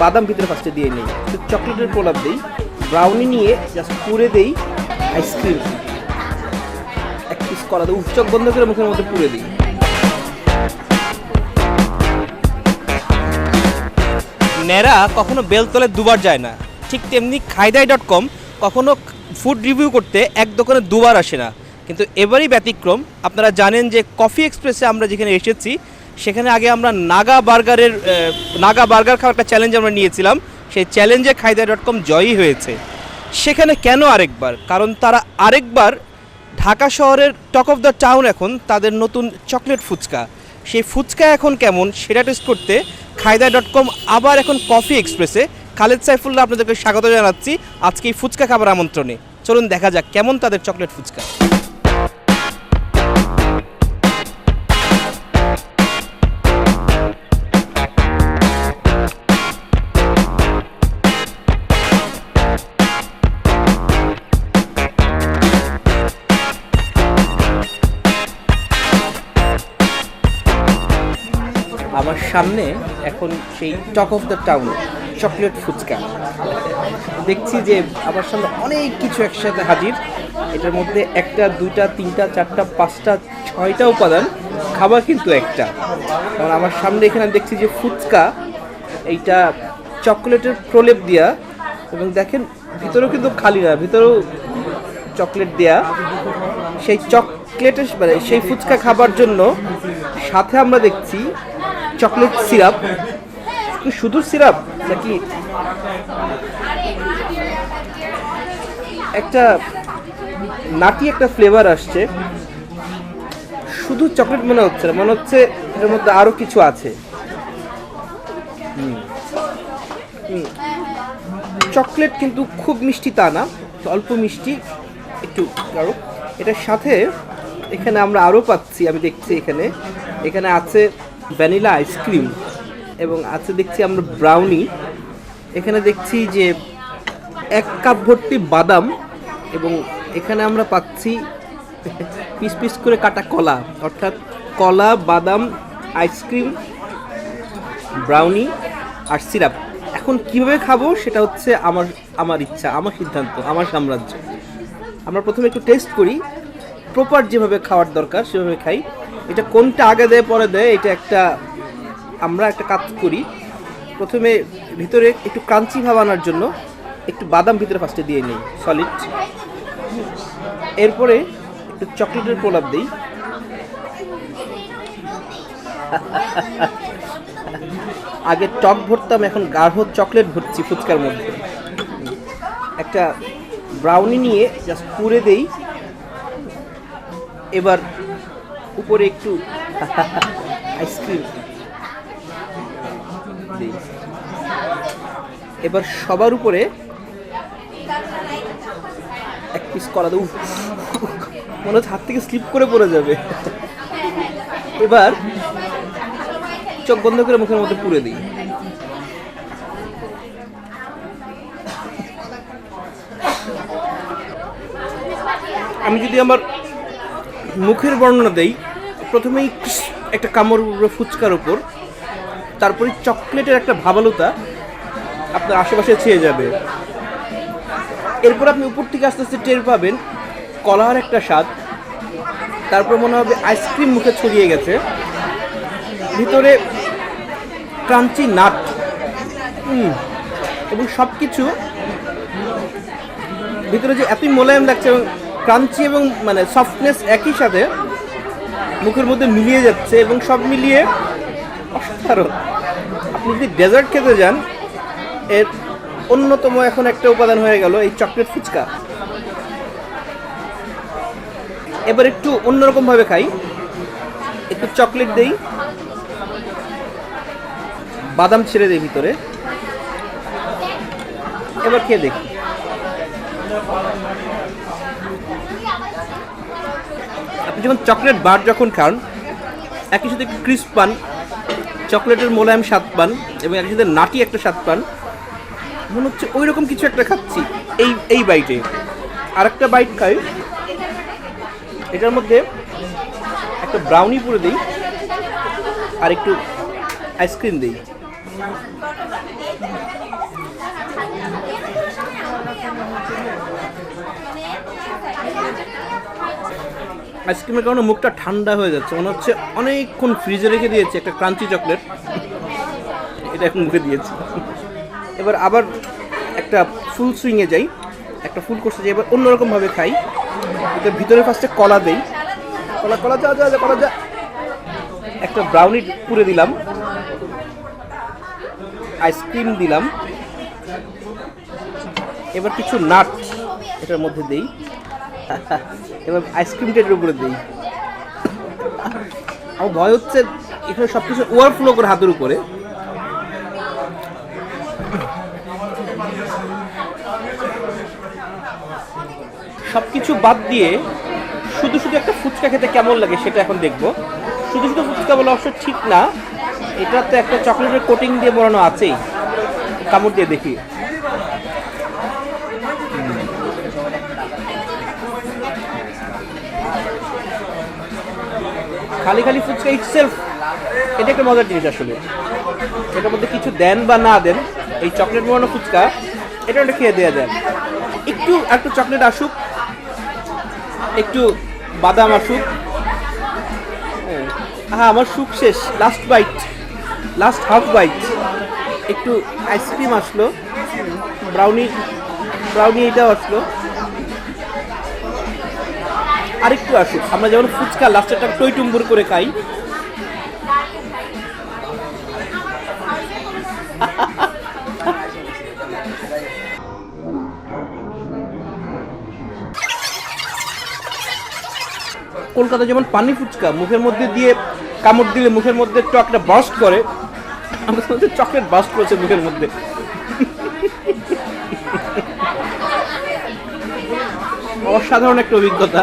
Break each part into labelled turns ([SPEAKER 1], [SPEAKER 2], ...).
[SPEAKER 1] বাদাম ভিতরে ফার্স্টে দিয়ে নিই। একটু চকলেটের প্রলাপ দিই। ব্রাউনি নিয়ে জাস্ট পুরে দেই আইসক্রিম এক পিস করা দিই উচ্চক বন্ধ করে মুখের মধ্যে পুরে দিই।
[SPEAKER 2] ন্যাড়া কখনো বেলতলে দুবার যায় না। ঠিক তেমনি খাইদাই ডট কম কখনো ফুড রিভিউ করতে এক দোকানে দুবার আসে না। কিন্তু এবারই ব্যতিক্রম। আপনারা জানেন যে কফি এক্সপ্রেসে আমরা যেখানে এসেছি সেখানে আগে আমরা নাগা বার্গারের নাগা বার্গার খাওয়ার একটা চ্যালেঞ্জ আমরা নিয়েছিলাম। সেই চ্যালেঞ্জে খাইদাই ডট কম জয়ী হয়েছে। সেখানে কেন আরেকবার? কারণ তারা আরেকবার ঢাকা শহরের টক অফ দ্য টাউন এখন তাদের নতুন চকলেট ফুচকা। সেই ফুচকা এখন কেমন সেটা টেস্ট করতে খায়দা ডট কম আবার এখন কফি এক্সপ্রেসে খালেদ সাইফুল্লাহ আপনাদেরকে স্বাগত জানাচ্ছি আজকে এই ফুচকা খাবার আমন্ত্রণে। চলুন দেখা যাক কেমন তাদের চকলেট ফুচকা।
[SPEAKER 1] আমার সামনে এখন সেই talk of the town, chocolate phuchka. দেখছি যে আমার সামনে অনেক কিছু একসাথে হাজির। এটার মধ্যে একটা, দুইটা, তিনটা, চারটা, পাঁচটা, ছয়টা উপাদান, খাবার কিন্তু একটা। কারণ আমার সামনে এখানে দেখছি যে ফুচকা, এইটা চকলেটের প্রলেপ দেওয়া এবং দেখেন, ভিতরেও কিন্তু খালি না, ভিতরেও চকলেট দেয়া। সেই চকলেটের মানে সেই ফুচকা খাবার জন্য সাথে আমরা দেখছি চকলেট সিরাপ? শুধু সিরাপ নাকি? একটা নাটি একটা ফ্লেভার আসছে। শুধু চকলেট মনে হচ্ছে না, মনে হচ্ছে এর মধ্যে আরও কিছু আছে। চকলেট কিন্তু খুব মিষ্টি তা না, অল্প মিষ্টি, একটু আরও এটার সাথে এখানে আমরা আরও পাচ্ছি, আমি দেখছি এখানে। এখানে আছে ভ্যানিলা আইসক্রিম এবং আছে দেখছি আমরা ব্রাউনি এখানে দেখছি যে এক কাপ ভর্তি বাদাম এবং এখানে আমরা পাচ্ছি পিস পিস করে কাটা কলা, অর্থাৎ কলা, বাদাম আইসক্রিম ব্রাউনি আর সিরাপ এখন কীভাবে খাব সেটা হচ্ছে আমার আমার ইচ্ছা, আমার সিদ্ধান্ত, আমার সাম্রাজ্য। আমরা প্রথমে একটু টেস্ট করি প্রপার যেভাবে খাওয়ার দরকার সেভাবে খাই। এটা কোনটা আগে দেয়, পরে দেয়, এটা একটা আমরা একটা কাজ করি। প্রথমে ভিতরে একটু ক্রাঞ্চি ভাব আনার জন্য একটু বাদাম ভিতরে ফার্স্টে দিয়ে নিই সলিড এরপরে একটু চকলেটের প্রলাপ দিই। আগে টক ভরতাম, এখন গাঢ় চকলেট ভরছি ফুচকার মধ্যে। একটা ব্রাউনি নিয়ে জাস্ট পুরে দেই। এবার উপরে একটু আইসক্রিম এবার সবার উপরে এক পিস করা দেবো মনে হচ্ছে হাত থেকে স্লিপ করে পড়ে যাবে। এবার চোখ বন্ধ করে মুখের মধ্যে পুরে দিই। আমি যদি আমার মুখের বর্ণনা দেই প্রথমেই একটা কামড় ফুচকার উপর, তারপরে চকলেটের একটা ভাবালতা আপনার আশেপাশে ছেয়ে যাবে। এরপর আপনি উপর থেকে আস্তে আস্তে টের পাবেন কলার একটা স্বাদ। তারপর মনে হবে আইসক্রিম মুখে ছড়িয়ে গেছে। ভিতরে ক্রাঞ্চি নাট। এবং সব কিছু ভিতরে যে এতই মোলায়েম লাগছে এবং ক্রাঞ্চি এবং মানে সফটনেস একই সাথে মুখের মধ্যে মিলিয়ে যাচ্ছে এবং সব মিলিয়ে অসাধারণ। আপনি যদি ডেজার্ট খেতে যান, এর অন্যতম এখন একটা উপাদান হয়ে গেল এই চকলেট ফুচকা। এবার একটু অন্যরকম ভাবে খাই। একটু চকলেট দেই। বাদাম ছেড়ে দেই ভিতরে। এবার খেয়ে দেখি। যখন চকলেট বার যখন খান, একই সাথে একটু ক্রিস্প পান, চকলেটের মোলায়েম স্বাদ পান এবং একই সাথে নাটি একটা স্বাদ পান, মনে হচ্ছে ওই রকম কিছু একটা খাচ্ছি এই এই বাইটে আরেকটা বাইট খাই, এটার মধ্যে একটা ব্রাউনি পুরে দিই আর একটু আইসক্রিম দিই। আইসক্রিমের কারণে মুখটা ঠান্ডা হয়ে যাচ্ছে। মনে হচ্ছে অনেকক্ষণ ফ্রিজে রেখে দিয়েছে একটা ক্রাঞ্চি চকলেট। এটা এখন মুখে দিয়েছে। এবার আবার একটা ফুল সুইংয়ে যাই। একটা ফুল করতে যাই, এবার অন্যরকমভাবে খাই। এটা ভিতরে ফার্স্টে কলা দেই। কলা কলা, যা যা কলা, যা। একটা ব্রাউনি পুরে দিলাম। আইসক্রিম দিলাম। এবার কিছু নাট এটার মধ্যে দেই। এবার আইসক্রিমটা এটার উপরে দিই। আমার ভয় হচ্ছে এখানে সব কিছু ওভারফ্লো করে হাতের উপরে। সব কিছু বাদ দিয়ে শুধু শুধু একটা ফুচকা খেতে কেমন লাগে সেটা এখন দেখব। শুধু শুধু ফুচকা বলা অবশ্য ঠিক না। এটা তো একটা চকলেটের কোটিং দিয়ে মোড়ানো আছেই। কামড় দিয়ে দেখি। খালি খালি ফুচকা ইটসেলফ এটা একটা মজার জিনিস আসলে। এটার মধ্যে কিছু দেন বা না দেন, এই চকলেট মোড়ানো ফুচকা, এটা একটা খেয়ে দেওয়া যায়। একটু একটু চকলেট আসুক, একটু বাদাম আসুক হ্যাঁ হ্যাঁ আমার সুখ শেষ last bite last half bite একটু আইসক্রিম আসলো ব্রাউনি ব্রাউনি এটাও আসলো। আরেকটু আসুক, আমরা যেমন ফুচকা লাস্টেরটা টই টুম্বুর করে খাই। কলকাতা যেমন পানি ফুচকা, মুখের মধ্যে দিয়ে কামড় দিলে মুখের মধ্যে একটু একটা বাস্ট করে আমাদের মধ্যে চকলেট বাস্ট করেছে মুখের মধ্যে। অসাধারণ একটা অভিজ্ঞতা।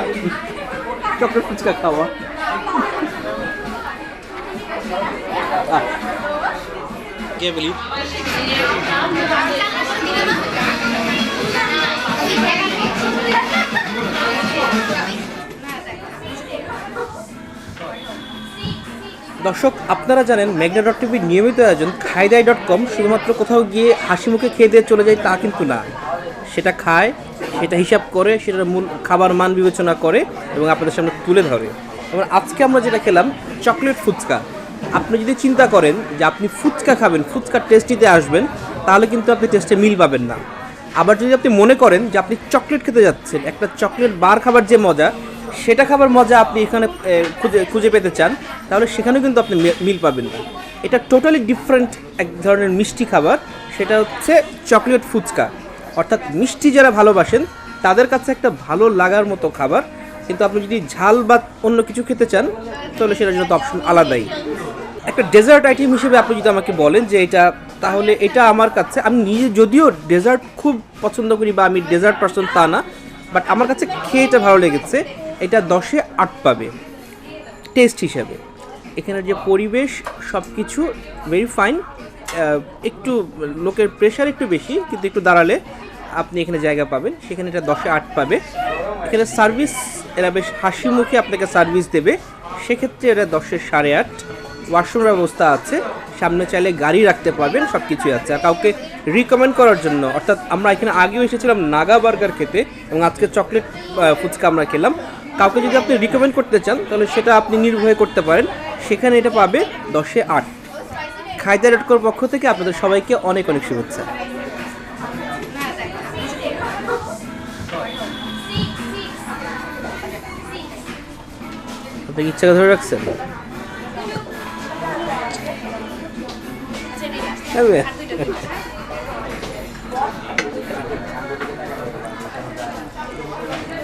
[SPEAKER 1] চকলেট ফুচকা খাওয়া।
[SPEAKER 2] কে কে
[SPEAKER 1] দর্শক, আপনারা জানেন মেঘনা ডট টিভির নিয়মিত আয়োজন খাইদাই ডট কম শুধুমাত্র কোথাও গিয়ে হাসি মুখে খেয়ে দিয়ে চলে যায় তা কিন্তু না। সেটা খায়, সেটা হিসাব করে, সেটার মূল খাবার মান বিবেচনা করে এবং আপনাদের সামনে তুলে ধরে। এবং আজকে আমরা যেটা খেলাম, চকলেট ফুচকা। আপনি যদি চিন্তা করেন যে আপনি ফুচকা খাবেন, ফুচকার টেস্ট নিতে আসবেন, তাহলে কিন্তু আপনি টেস্টে মিল পাবেন না। আবার যদি আপনি মনে করেন যে আপনি চকলেট খেতে যাচ্ছেন, একটা চকলেট বার খাবার যে মজা সেটা খাবার মজা আপনি এখানে খুঁজে খুঁজে পেতে চান, তাহলে সেখানেও কিন্তু আপনি মিল পাবেন। না এটা টোটালি ডিফারেন্ট এক ধরনের মিষ্টি খাবার, সেটা হচ্ছে চকলেট ফুচকা। অর্থাৎ মিষ্টি যারা ভালোবাসেন, তাদের কাছে একটা ভালো লাগার মতো খাবার, কিন্তু আপনি যদি ঝাল বা অন্য কিছু খেতে চান, তাহলে সেটার জন্য তো অপশন আলাদাই। একটা ডেজার্ট আইটেম হিসেবে আপনি যদি আমাকে বলেন যে এটা, তাহলে এটা আমার কাছে, আমি নিজে যদিও ডেজার্ট খুব পছন্দ করি বা আমি ডেজার্ট পার্সন তা না বাট আমার কাছে খেয়ে এটা ভালো লেগেছে এটা দশে আট পাবে। টেস্ট হিসাবে। এখানের যে পরিবেশ সব কিছু ভেরি ফাইন একটু লোকের প্রেশার একটু বেশি, কিন্তু একটু দাঁড়ালে আপনি এখানে জায়গা পাবেন। সেখানে এটা দশে আট পাবে। এখানে সার্ভিস এরা বেশ হাসি মুখে আপনাকে সার্ভিস দেবে। সেক্ষেত্রে এরা দশের সাড়ে আট। ওয়াশরুম ব্যবস্থা আছে। সামনে চাইলে গাড়ি রাখতে পারবেন সব কিছুই আছে। আর কাউকে রিকমেন্ড করার জন্য, অর্থাৎ আমরা এখানে আগেও এসেছিলাম নাগা বার্গার খেতে, এবং আজকে চকলেট ফুচকা আমরা খেলাম। কাউকে যদি আপনি রিকমেন্ড করতে চান তাহলে সেটা আপনি নির্ভয়ে করতে পারেন। সেখানে এটা পাবে দশে আট। খাইদা ডট কর পক্ষ থেকে আপনাদের সবাইকে অনেক অনেক শুভেচ্ছা। আপনি ইচ্ছা ধরে রাখছেন? হ্যাঁ